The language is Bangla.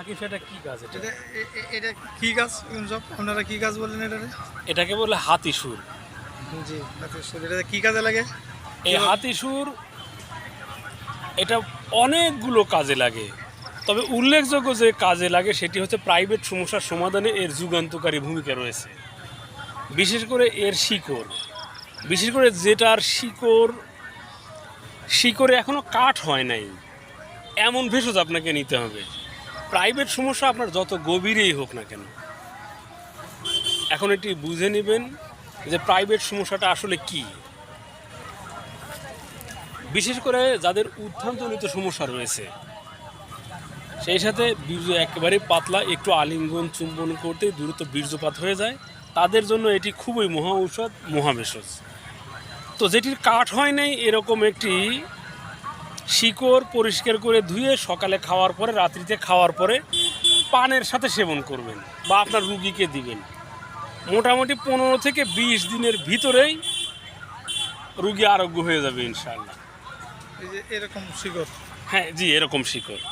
হাকিম সেটা কি গাছ এটা? এটা এটা কি গাছ সব আপনারা কি গাছ বললেন এটা এটাকে বলে হাতি সুর। জি আচ্ছা এটা কি কাজে লাগে? এই হাতি সুর এটা অনেকগুলো কাজে লাগে। তবে উল্লেখযোগ্য যে কাজে লাগে সেটি হচ্ছে প্রাইভেট সমস্যার সমাধানে এর যুগান্তকারী ভূমিকা রয়েছে। বিশেষ করে এর শিকড়। বিশেষ করে যেটার শিকড় শিকড়ে এখনও কাঠ হয় নাই। এমন ভেষজ আপনাকে নিতে হবে। প্রাইভেট সমস্যা আপনার যত গভীরেই হোক না কেন, এখন এটি বুঝে নেবেন যে প্রাইভেট সমস্যাটা আসলে কী। বিশেষ করে যাদের উত্থানজনিত সমস্যা রয়েছে, সেই সাথে বীর্য একেবারে পাতলা, একটু আলিঙ্গন চুম্বন করতে দ্রুত বীর্যপাত হয়ে যায়, তাদের জন্য এটি খুবই মহা ঔষধ মহাভেষজ তো যেটির কাঠ হয় নাই, এরকম একটি শিকড় পরিষ্কার করে ধুয়ে সকালে খাওয়ার পরে রাত্রিতে খাওয়ার পরে পানের সাথে সেবন করবেন বা আপনার রুগীকে দিবেন। মোটামুটি পনেরো থেকে বিশ দিনের ভিতরেই রুগী আরোগ্য হয়ে যাবে ইনশাল্লাহ এরকম শিকড়? হ্যাঁ জি এরকম শিকড়।